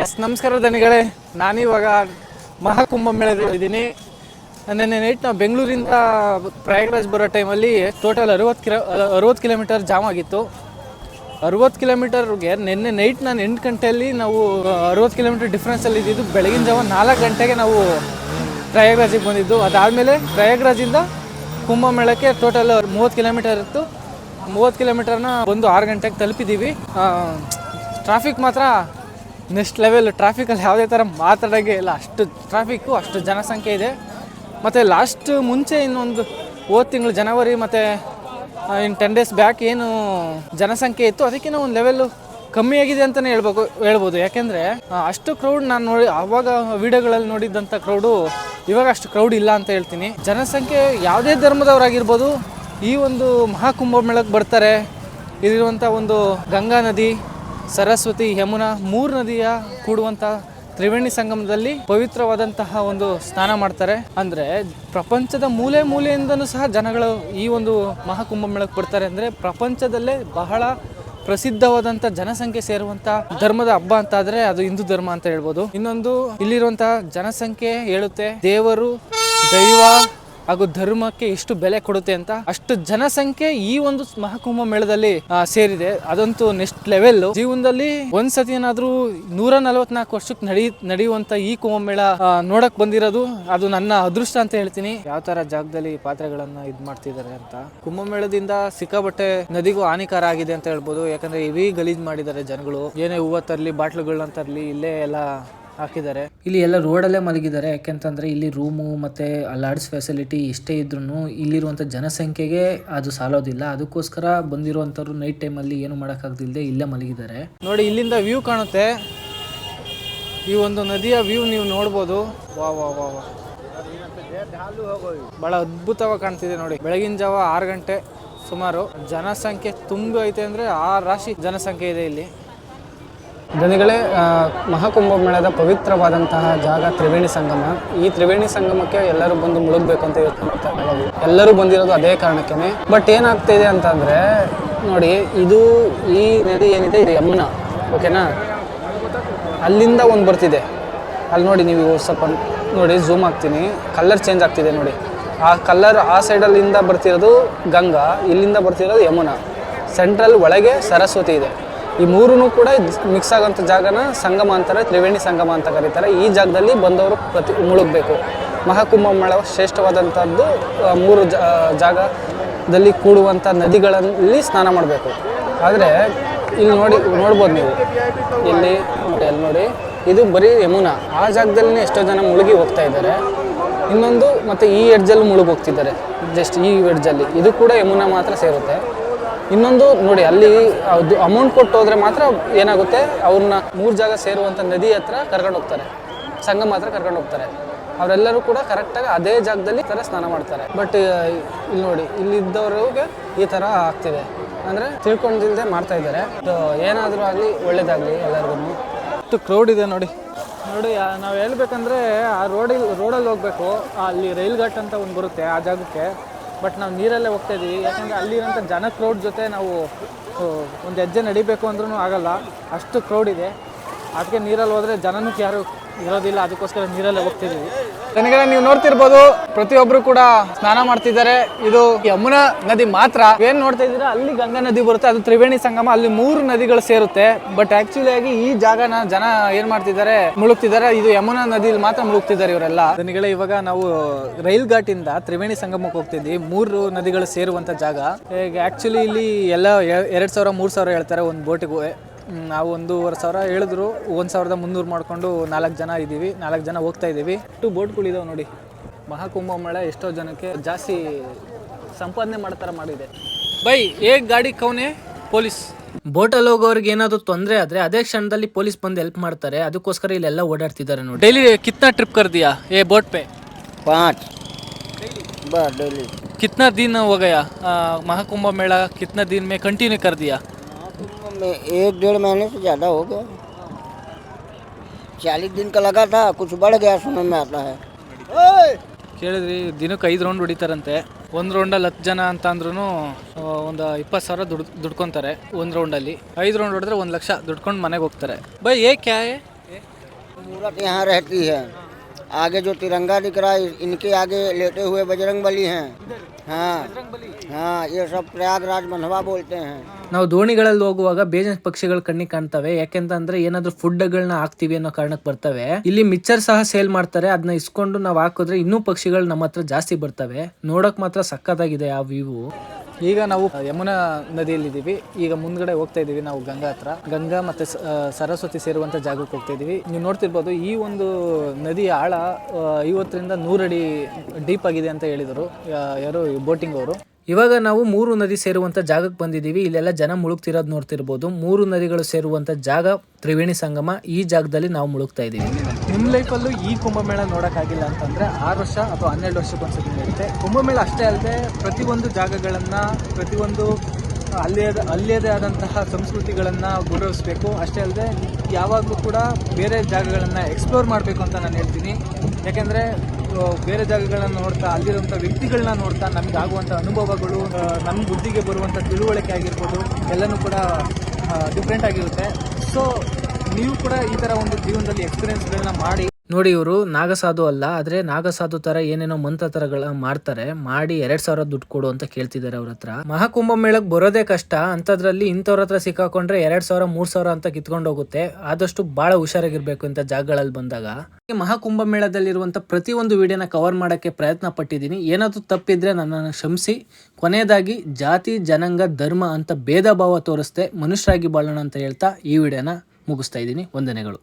S ನಮಸ್ಕಾರ ದನಿಗಳೇ ನಾನಿವಾಗ ಮಹಾಕುಂಭ ಮೇಳದಲ್ಲಿ ಇದ್ದೀನಿ. ನೆನ್ನೆ ನೈಟ್ ನಾವು ಬೆಂಗಳೂರಿಂದ ಪ್ರಯಾಗ್ರಾಜ್ ಬರೋ ಟೈಮಲ್ಲಿ ಟೋಟಲ್ ಅರವತ್ತು ಕಿಲೋ, ಅರವತ್ತು ಕಿಲೋಮೀಟರ್ ಜಾಮ್ ಆಗಿತ್ತು. ಅರವತ್ತು ಕಿಲೋಮೀಟರ್ಗೆ ನಿನ್ನೆ ನೈಟ್ ನಾನು ಎಂಟು ಗಂಟೆಯಲ್ಲಿ ನಾವು ಅರವತ್ತು ಕಿಲೋಮೀಟರ್ ಡಿಫ್ರೆನ್ಸಲ್ಲಿ ಇದ್ದಿದ್ದು ಬೆಳಗಿನ ಜಾವ ನಾಲ್ಕು ಗಂಟೆಗೆ ನಾವು ಪ್ರಯಾಗ್ರಾಜಿಗೆ ಬಂದಿದ್ದು. ಅದಾದಮೇಲೆ ಪ್ರಯಾಗ್ರಾಜಿಂದ ಕುಂಭಮೇಳಕ್ಕೆ ಟೋಟಲ್ ಮೂವತ್ತು ಕಿಲೋಮೀಟರ್ ಇತ್ತು. ಮೂವತ್ತು ಕಿಲೋಮೀಟರ್ನ ಒಂದು ಆರು ಗಂಟೆಗೆ ತಲುಪಿದ್ದೀವಿ. ಟ್ರಾಫಿಕ್ ಮಾತ್ರ ನೆಕ್ಸ್ಟ್ ಲೆವೆಲ್ ಟ್ರಾಫಿಕಲ್ಲಿ ಯಾವುದೇ ಥರ ಮಾತಾಡೋಂಗೆ ಇಲ್ಲ. ಅಷ್ಟು ಟ್ರಾಫಿಕ್ಕು ಅಷ್ಟು ಜನಸಂಖ್ಯೆ ಇದೆ. ಮತ್ತು ಲಾಸ್ಟ್ ಮುಂಚೆ ಇನ್ನೊಂದು ಹೋದ ತಿಂಗಳು ಜನವರಿ ಮತ್ತು ಇನ್ನು ಟೆನ್ ಡೇಸ್ ಬ್ಯಾಕ್ ಏನು ಜನಸಂಖ್ಯೆ ಇತ್ತು. ಅದಕ್ಕಿಂತ ಒಂದು ಲೆವೆಲ್ಲು ಕಮ್ಮಿ ಆಗಿದೆ ಅಂತಲೇ ಹೇಳ್ಬೇಕು, ಹೇಳ್ಬೋದು. ಯಾಕೆಂದರೆ ಅಷ್ಟು ಕ್ರೌಡ್ ನಾನು ನೋಡಿ ಆವಾಗ ವಿಡಿಯೋಗಳಲ್ಲಿ ನೋಡಿದ್ದಂಥ ಕ್ರೌಡು ಇವಾಗ ಅಷ್ಟು ಕ್ರೌಡ್ ಇಲ್ಲ ಅಂತ ಹೇಳ್ತೀನಿ. ಜನಸಂಖ್ಯೆ ಯಾವುದೇ ಧರ್ಮದವರಾಗಿರ್ಬೋದು. ಈ ಒಂದು ಮಹಾಕುಂಭ ಮೇಳಕ್ಕೆ ಬರ್ತಾರೆ. ಇಲ್ಲಿರುವಂಥ ಒಂದು ಗಂಗಾ ನದಿ ಸರಸ್ವತಿ ಯಮುನಾ ಮೂರು ನದಿಯ ಕೂಡುವಂಥ ತ್ರಿವೇಣಿ ಸಂಗಮದಲ್ಲಿ ಪವಿತ್ರವಾದಂತಹ ಒಂದು ಸ್ನಾನ ಮಾಡ್ತಾರೆ. ಅಂದ್ರೆ ಪ್ರಪಂಚದ ಮೂಲೆ ಮೂಲೆಯಿಂದನೂ ಸಹ ಜನಗಳು ಈ ಒಂದು ಮಹಾಕುಂಭ ಮೇಳಕ್ಕೆ ಬರ್ತಾರೆ. ಅಂದ್ರೆ ಪ್ರಪಂಚದಲ್ಲೇ ಬಹಳ ಪ್ರಸಿದ್ಧವಾದಂಥ ಜನಸಂಖ್ಯೆ ಸೇರುವಂತ ಧರ್ಮದ ಹಬ್ಬ ಅಂತ ಆದ್ರೆ ಅದು ಹಿಂದೂ ಧರ್ಮ ಅಂತ ಹೇಳ್ಬೋದು. ಇನ್ನೊಂದು ಇಲ್ಲಿರುವಂತಹ ಜನಸಂಖ್ಯೆ ಹೇಳುತ್ತೆ ದೇವರು ದೈವ ಹಾಗೂ ಧರ್ಮಕ್ಕೆ ಎಷ್ಟು ಬೆಲೆ ಕೊಡುತ್ತೆ ಅಂತ ಅಷ್ಟು ಜನಸಂಖ್ಯೆ ಈ ಒಂದು ಮಹಾಕುಂಭ ಮೇಳದಲ್ಲಿ ಸೇರಿದೆ. ಅದಂತೂ ನೆಕ್ಸ್ಟ್ ಲೆವೆಲ್ ಜೀವನದಲ್ಲಿ ಒಂದ್ಸತಿ ಏನಾದ್ರೂ ನೂರ ನಲವತ್ನಾಲ್ಕು ವರ್ಷಕ್ಕೆ ನಡಿ, ನಡೆಯುವಂತ ಈ ಕುಂಭಮೇಳ ನೋಡಕ್ ಬಂದಿರೋದು, ಅದು ನನ್ನ ಅದೃಷ್ಟ ಅಂತ ಹೇಳ್ತೀನಿ. ಯಾವ ತರ ಜಾಗದಲ್ಲಿ ಪಾತ್ರೆಗಳನ್ನ ಇದ್ ಮಾಡ್ತಿದ್ದಾರೆ ಅಂತ. ಕುಂಭಮೇಳದಿಂದ ಸಿಕ್ಕಾಬಟ್ಟೆ ನದಿಗೂ ಹಾನಿಕಾರ ಆಗಿದೆ ಅಂತ ಹೇಳ್ಬೋದು. ಯಾಕಂದ್ರೆ ಇವೇ ಗಲೀಜ್ ಮಾಡಿದ್ದಾರೆ ಜನಗಳು. ಏನೇ ಹೂವ ತರ್ಲಿ, ಬಾಟ್ಲುಗಳನ್ನ ತರ್ಲಿ, ಇಲ್ಲೇ ಎಲ್ಲ ಹಾಕಿದ್ದಾರೆ. ಇಲ್ಲಿ ಎಲ್ಲ ರೋಡಲ್ಲೇ ಮಲಗಿದ್ದಾರೆ. ಯಾಕೆಂತಂದ್ರೆ ಇಲ್ಲಿ ರೂಮು ಮತ್ತೆ ಲಾಡ್ಸ್ ಫೆಸಿಲಿಟಿ ಇಷ್ಟೇ ಇದ್ರು ಇಲ್ಲಿರುವಂತ ಜನಸಂಖ್ಯೆಗೆ ಅದು ಸಾಲೋದಿಲ್ಲ. ಅದಕ್ಕೋಸ್ಕರ ಬಂದಿರುವಂಥವ್ರು ನೈಟ್ ಟೈಮಲ್ಲಿ ಏನು ಮಾಡೋಕ್ಕಾಗ್ದಿಲ್ಲದೆ ಇಲ್ಲೇ ಮಲಗಿದ್ದಾರೆ. ನೋಡಿ, ಇಲ್ಲಿಂದ ವ್ಯೂ ಕಾಣುತ್ತೆ. ಈ ಒಂದು ನದಿಯ ವ್ಯೂ ನೀವು ನೋಡ್ಬೋದು. ವಾ ವಾ ವಾ ವಾ. ಬಹಳ ಅದ್ಭುತವಾಗಿ ಕಾಣ್ತಿದೆ ನೋಡಿ. ಬೆಳಗಿನ ಜಾವ ಆರು ಗಂಟೆ ಸುಮಾರು. ಜನಸಂಖ್ಯೆ ತುಂಬ ಐತೆ ಅಂದ್ರೆ ಆ ರಾಶಿ ಜನಸಂಖ್ಯೆ ಇದೆ ಇಲ್ಲಿ. ಜನಗಳೇ ಮಹಾಕುಂಭಮೇಳದ ಮಹಾಕುಂಭ ಮೇಳದ ಪವಿತ್ರವಾದಂತಹ ಜಾಗ ತ್ರಿವೇಣಿ ಸಂಗಮ. ಈ ತ್ರಿವೇಣಿ ಸಂಗಮಕ್ಕೆ ಎಲ್ಲರೂ ಬಂದು ಮುಳುಗಬೇಕು ಅಂತ ಯೋಚನೆ. ಎಲ್ಲರೂ ಬಂದಿರೋದು ಅದೇ ಕಾರಣಕ್ಕೇನೆ. ಬಟ್ ಏನಾಗ್ತಿದೆ ಅಂತಂದರೆ, ನೋಡಿ, ಇದು ಈ ನದಿ ಏನಿದೆ, ಇದು ಯಮುನಾ. ಓಕೆನಾ ಅಲ್ಲಿಂದ ಒಂದು ಬರ್ತಿದೆ. ಅಲ್ಲಿ ನೋಡಿ ನೀವು ಸ್ವಲ್ಪ ನೋಡಿ ಝೂಮ್ ಆಗ್ತೀನಿ ಕಲರ್ ಚೇಂಜ್ ಆಗ್ತಿದೆ ನೋಡಿ. ಆ ಕಲರ್ ಆ ಸೈಡಲ್ಲಿಂದ ಬರ್ತಿರೋದು ಗಂಗಾ, ಇಲ್ಲಿಂದ ಬರ್ತಿರೋದು ಯಮುನಾ. ಸೆಂಟ್ರಲ್ ಒಳಗೆ ಸರಸ್ವತಿ ಇದೆ. ಈ ಮೂರೂ ಕೂಡ ಮಿಕ್ಸ್ ಆಗೋಂಥ ಜಾಗನ ಸಂಗಮ ಅಂತಾರೆ, ತ್ರಿವೇಣಿ ಸಂಗಮ ಅಂತ ಕರೀತಾರೆ. ಈ ಜಾಗದಲ್ಲಿ ಬಂದವರು ಪ್ರತಿ ಮುಳುಗಬೇಕು. ಮಹಾಕುಂಭ ಮೇಳ ಶ್ರೇಷ್ಠವಾದಂಥದ್ದು ಮೂರು ಜಾಗದಲ್ಲಿ ಕೂಡುವಂಥ ನದಿಗಳಲ್ಲಿ ಸ್ನಾನ ಮಾಡಬೇಕು. ಆದರೆ, ಇಲ್ಲಿ ನೋಡಿ, ನೋಡ್ಬೋದು ನೀವು. ಇಲ್ಲಿ ಎಲ್ಲಿ ನೋಡಿ. ಇದು ಬರೀ ಯಮುನಾ. ಆ ಜಾಗದಲ್ಲಿ ಎಷ್ಟೋ ಜನ ಮುಳುಗಿ ಹೋಗ್ತಾ ಇದ್ದಾರೆ. ಇನ್ನೊಂದು ಮತ್ತು ಈ ಎಡ್ಜಲ್ಲಿ ಮುಳುಗೋಗ್ತಿದ್ದಾರೆ ಜಸ್ಟ್ ಈ ಎಡ್ಜಲ್ಲಿ ಇದು ಕೂಡ ಯಮುನಾ ಮಾತ್ರ ಸೇರುತ್ತೆ. ಇನ್ನೊಂದು ನೋಡಿ ಅಲ್ಲಿ ಅದು ಅಮೌಂಟ್ ಕೊಟ್ಟು ಹೋದ್ರೆ ಮಾತ್ರ ಏನಾಗುತ್ತೆ? ಅವ್ರನ್ನ ಮೂರು ಜಾಗ ಸೇರುವಂಥ ನದಿ ಹತ್ರ ಕರ್ಕೊಂಡು ಹೋಗ್ತಾರೆ. ಸಂಗಮ ಮಾತ್ರ ಕರ್ಕೊಂಡು ಹೋಗ್ತಾರೆ. ಅವರೆಲ್ಲರೂ ಕೂಡ ಕರೆಕ್ಟಾಗಿ ಅದೇ ಜಾಗದಲ್ಲಿ ಥರ ಸ್ನಾನ ಮಾಡ್ತಾರೆ. ಬಟ್ ಇಲ್ಲಿ ನೋಡಿ ಇಲ್ಲಿದ್ದವ್ರಿಗೆ ಈ ಥರ ಆಗ್ತಿದೆ. ಅಂದರೆ ತಿಳ್ಕೊಂಡಿಲ್ಲದೆ ಮಾಡ್ತಾ ಇದ್ದಾರೆ. ಏನಾದರೂ ಆಗಲಿ ಒಳ್ಳೇದಾಗಲಿ ಎಲ್ಲರಿಗೂ ಇಷ್ಟು ಕ್ರೌಡ್ ಇದೆ ನೋಡಿ. ನೋಡಿ ನಾವು ಹೇಳ್ಬೇಕಂದ್ರೆ ಆ ರೋಡಲ್ಲಿ ರೋಡಲ್ಲಿ ಹೋಗ್ಬೇಕು. ಅಲ್ಲಿ ರೈಲ್ ಘಾಟ್ ಅಂತ ಒಂದು ಬರುತ್ತೆ ಆ ಜಾಗಕ್ಕೆ. ಬಟ್ ನಾವು ನೀರಲ್ಲೇ ಹೋಗ್ತಾ ಇದ್ದೀವಿ. ಯಾಕಂದರೆ ಅಲ್ಲಿರೋಂಥ ಜನ ಕ್ರೌಡ್ ಜೊತೆ ನಾವು ಒಂದು ಹೆಜ್ಜೆ ನಡಿಬೇಕು ಅಂದ್ರೂ ಆಗಲ್ಲ. ಅಷ್ಟು ಕ್ರೌಡ್ ಇದೆ. ಅದಕ್ಕೆ ನೀರಲ್ಲಿ ಹೋದರೆ ಜನನೂ ಯಾರು ಇರೋದಿಲ್ಲ. ಅದಕ್ಕೋಸ್ಕರ ನೀರಲ್ಲೇ ಹೋಗ್ತಿದ್ದೀವಿ. ಜನಗಳೇ ನೀವು ನೋಡ್ತಿರ್ಬೋದು. ಪ್ರತಿಯೊಬ್ರು ಕೂಡ ಸ್ನಾನ ಮಾಡ್ತಿದ್ದಾರೆ. ಇದು ಯಮುನಾ ನದಿ ಮಾತ್ರ. ಏನ್ ನೋಡ್ತಾ ಇದ್ದೀರಾ? ಅಲ್ಲಿ ಗಂಗಾ ನದಿ ಬರುತ್ತೆ. ಅದು ತ್ರಿವೇಣಿ ಸಂಗಮ. ಅಲ್ಲಿ ಮೂರು ನದಿಗಳು ಸೇರುತ್ತೆ. ಬಟ್ ಆಕ್ಚುಲಿ ಆಗಿ ಈ ಜಾಗನ ಜನ ಏನ್ ಮಾಡ್ತಿದ್ದಾರೆ? ಮುಳುಗ್ತಿದ್ದಾರೆ. ಇದು ಯಮುನಾ ನದಿಲಿ ಮಾತ್ರ ಮುಳುಗ್ತಿದ್ದಾರೆ ಇವರೆಲ್ಲ. ಜನಗಳೇ ಇವಾಗ ನಾವು ರೈಲ್ ಘಾಟ್ ತ್ರಿವೇಣಿ ಸಂಗಮಕ್ಕೆ ಹೋಗ್ತಿದ್ವಿ. ಮೂರು ನದಿಗಳು ಸೇರುವಂತ ಜಾಗ. ಆಕ್ಚುಲಿ ಇಲ್ಲಿ ಎಲ್ಲ ಎರಡ್ ಸಾವಿರ, ಮೂರ್ ಸಾವಿರ ಹೇಳ್ತಾರೆ ಒಂದು ಬೋಟಿಗೆ ನಾವು ಒಂದೂವರೆ ಸಾವಿರ ಹೇಳಿದ್ರು ಒಂದ್ ಸಾವಿರದ ಮುನ್ನೂರು ಮಾಡ್ಕೊಂಡು ನಾಲ್ಕು ಜನ ಇದ್ದೀವಿ ನಾಲ್ಕು ಜನ ಹೋಗ್ತಾ ಇದ್ದೀವಿ ಟು ಬೋಟ್ಗಳಿದಾವೆ ನೋಡಿ ಮಹಾಕುಂಭ ಮೇಳ ಎಷ್ಟೋ ಜನಕ್ಕೆ ಜಾಸ್ತಿ ಸಂಪಾದನೆ ಮಾಡ್ತಾರ ಮಾಡಿದೆ ಬೈ ಏಕ್ ಗಾಡಿ ಕೌನೆ ಪೊಲೀಸ್ ಬೋಟಲ್ಲಿ ಹೋಗೋರಿಗೆ ಏನಾದ್ರು ತೊಂದರೆ ಆದ್ರೆ ಅದೇ ಕ್ಷಣದಲ್ಲಿ ಪೊಲೀಸ್ ಬಂದು ಹೆಲ್ಪ್ ಮಾಡ್ತಾರೆ ಅದಕ್ಕೋಸ್ಕರ ಇಲ್ಲೆಲ್ಲ ಓಡಾಡ್ತಿದ್ದಾರೆ ನೋಡಿ ಡೈಲಿ ಕಿತ್ನಾ ಟ್ರಿಪ್ ಕರ್ ದಿಯಾ ಏ ಬೋಟ್ ಪೇ पाँच बस डेली कितना दिन हो गया आ, महाकुंभ मेला कितना दिन में कंटिन्यू कर दिया में एक डेढ़ महीने से ज़्यादा हो गया चालीस दिन का लगा था कुछ बढ़ गया सुनने में आता है ಕೇಳಿದ್ರಿ ದಿನಕ್ಕೆ ಐದು ರೌಂಡ್ ಹೊಡಿತಾರಂತೆ ಒಂದು ರೌಂಡಲ್ಲಿ ಹತ್ತು ಜನ ಅಂತ ಅಂದ್ರೂ ಒಂದು ಇಪ್ಪತ್ತು ಸಾವಿರ ದುಡ್ ದುಡ್ಕೊಂತಾರೆ ಒಂದು ರೌಂಡಲ್ಲಿ ಐದು ರೌಂಡ್ ಹೊಡೆದ್ರೆ ಒಂದು ಲಕ್ಷ ದುಡ್ಕೊಂಡು ಮನೆಗೆ ಹೋಗ್ತಾರೆ ಬೈ ಏ ಕ್ಯಾ ಏ मूर्त यहाँ रहती है आगे जो तिरंगा दिख रहा है इनके आगे लेटे हुए बजरंग बली हैं हाँ हाँ ये सब प्रयागराज मनवा बोलते हैं ನಾವು ದೋಣಿಗಳಲ್ಲಿ ಹೋಗುವಾಗ ಬೇಜನ್ಸ್ ಪಕ್ಷಿಗಳು ಕಣ್ಣಿಗೆ ಕಾಣ್ತವೆ. ಯಾಕೆಂತಂದ್ರೆ ಏನಾದ್ರೂ ಫುಡ್ಗಳನ್ನ ಹಾಕ್ತಿವಿ ಅನ್ನೋ ಕಾರಣಕ್ಕೆ ಬರ್ತವೆ. ಇಲ್ಲಿ ಮಿಕ್ಸರ್ ಸಹ ಸೇಲ್ ಮಾಡ್ತಾರೆ. ಅದನ್ನ ಇಸ್ಕೊಂಡು ನಾವು ಹಾಕಿದ್ರೆ ಇನ್ನೂ ಪಕ್ಷಿಗಳು ನಮ್ಮ ಹತ್ರ ಜಾಸ್ತಿ ಬರ್ತವೆ. ನೋಡಕ್ ಮಾತ್ರ ಸಕ್ಕತ್ತಾಗಿದೆ ಆ ವ್ಯೂ. ಈಗ ನಾವು ಯಮುನಾ ನದಿಯಲ್ಲಿದ್ದೀವಿ. ಈಗ ಮುಂದ್ಗಡೆ ಹೋಗ್ತಾ ಇದೀವಿ ನಾವು ಗಂಗಾ ಹತ್ರ. ಗಂಗಾ ಮತ್ತೆ ಸರಸ್ವತಿ ಸೇರುವಂತ ಜಾಗಕ್ಕೆ ಹೋಗ್ತಾ ಇದೀವಿ ನೀವು ನೋಡ್ತಿರ್ಬೋದು ಈ ಒಂದು ನದಿಯ ಆಳ ಐವತ್ತರಿಂದ ನೂರಡಿ ಡೀಪ್ ಆಗಿದೆ ಅಂತ ಹೇಳಿದರು ಯಾರು ಬೋಟಿಂಗ್ ಅವರು. ಇವಾಗ ನಾವು ಮೂರು ನದಿ ಸೇರುವಂಥ ಜಾಗಕ್ಕೆ ಬಂದಿದ್ದೀವಿ. ಇಲ್ಲೆಲ್ಲ ಜನ ಮುಳುಗ್ತಿರೋದು ನೋಡ್ತಿರ್ಬೋದು. ಮೂರು ನದಿಗಳು ಸೇರುವಂಥ ಜಾಗ ತ್ರಿವೇಣಿ ಸಂಗಮ. ಈ ಜಾಗದಲ್ಲಿ ನಾವು ಮುಳುಗ್ತಾ ಇದ್ದೀವಿ. ನಿಮ್ಮ ಲೈಫಲ್ಲೂ ಈ ಕುಂಭಮೇಳ ನೋಡೋಕ್ಕಾಗಿಲ್ಲ ಅಂತಂದರೆ ಆರು ವರ್ಷ ಅಥವಾ ಹನ್ನೆರಡು ವರ್ಷಕ್ಕೊಂದ್ಸತಿ ನಡೆಯುತ್ತೆ ಕುಂಭಮೇಳ ಅಷ್ಟೇ ಅಲ್ಲದೆ ಪ್ರತಿಯೊಂದು ಜಾಗಗಳನ್ನು, ಪ್ರತಿಯೊಂದು ಅಲ್ಲಿಯದ ಅಲ್ಲಿಯದೇ ಆದಂತಹ ಸಂಸ್ಕೃತಿಗಳನ್ನು ಗೌರವಿಸಬೇಕು. ಅಷ್ಟೇ ಅಲ್ಲದೆ ಯಾವಾಗಲೂ ಕೂಡ ಬೇರೆ ಜಾಗಗಳನ್ನು ಎಕ್ಸ್ಪ್ಲೋರ್ ಮಾಡಬೇಕು ಅಂತ ನಾನು ಹೇಳ್ತೀನಿ. ಯಾಕೆಂದರೆ ಬೇರೆ ಜಾಗಗಳನ್ನ ನೋಡ್ತಾ ಅಲ್ಲಿರುವಂಥ ವ್ಯಕ್ತಿಗಳನ್ನ ನೋಡ್ತಾ ನಮ್ಗೆ ಆಗುವಂಥ ಅನುಭವಗಳು ನಮ್ಮ ಬುದ್ಧಿಗೆ ಬರುವಂಥ ತಿಳುವಳಿಕೆ ಆಗಿರ್ಬೋದು, ಎಲ್ಲನೂ ಕೂಡ ಡಿಫ್ರೆಂಟ್ ಆಗಿರುತ್ತೆ. ಸೊ ನೀವು ಕೂಡ ಈ ತರ ಒಂದು ಜೀವನದಲ್ಲಿ ಎಕ್ಸ್ಪೀರಿಯನ್ಸ್ಗಳನ್ನ ಮಾಡಿ ನೋಡಿ ಇವರು ನಾಗಸಾಧು ಅಲ್ಲ, ಆದರೆ ನಾಗಸಾಧು ಥರ ಏನೇನೋ ಮಂತ್ರ ತರಗಳ ಮಾಡ್ತಾರೆ. ಮಾಡಿ ಎರಡು ಸಾವಿರ ದುಡ್ಡು ಕೊಡು ಅಂತ ಕೇಳ್ತಿದ್ದಾರೆ ಅವ್ರ ಹತ್ರ. ಮಹಾಕುಂಭ ಮೇಳಕ್ಕೆ ಬರೋದೇ ಕಷ್ಟ. ಅಂಥದ್ರಲ್ಲಿ ಇಂಥವ್ರ ಹತ್ರ ಸಿಕ್ಕಾಕೊಂಡ್ರೆ ಎರಡು ಸಾವಿರ, ಮೂರು ಸಾವಿರ ಅಂತ ಕಿತ್ಕೊಂಡು ಹೋಗುತ್ತೆ ಆದಷ್ಟು ಭಾಳ ಹುಷಾರಾಗಿರ್ಬೇಕು ಇಂಥ ಜಾಗಗಳಲ್ಲಿ ಬಂದಾಗ. ಮಹಾಕುಂಭ ಮೇಳದಲ್ಲಿರುವಂಥ ಪ್ರತಿಯೊಂದು ವಿಡಿಯೋನ ಕವರ್ ಮಾಡೋಕ್ಕೆ ಪ್ರಯತ್ನ ಪಟ್ಟಿದ್ದೀನಿ. ಏನಾದರೂ ತಪ್ಪಿದ್ರೆ ನನ್ನನ್ನು ಕ್ಷಮಿಸಿ. ಕೊನೆಯದಾಗಿ, ಜಾತಿ, ಜನಾಂಗ, ಧರ್ಮ ಅಂತ ಭೇದ ಭಾವ ತೋರಿಸ್ದೆ ಮನುಷ್ಯರಾಗಿ ಬಾಳೋಣ ಅಂತ ಹೇಳ್ತಾ ಈ ವಿಡಿಯೋನ ಮುಗಿಸ್ತಾ ಇದ್ದೀನಿ. ವಂದನೆಗಳು.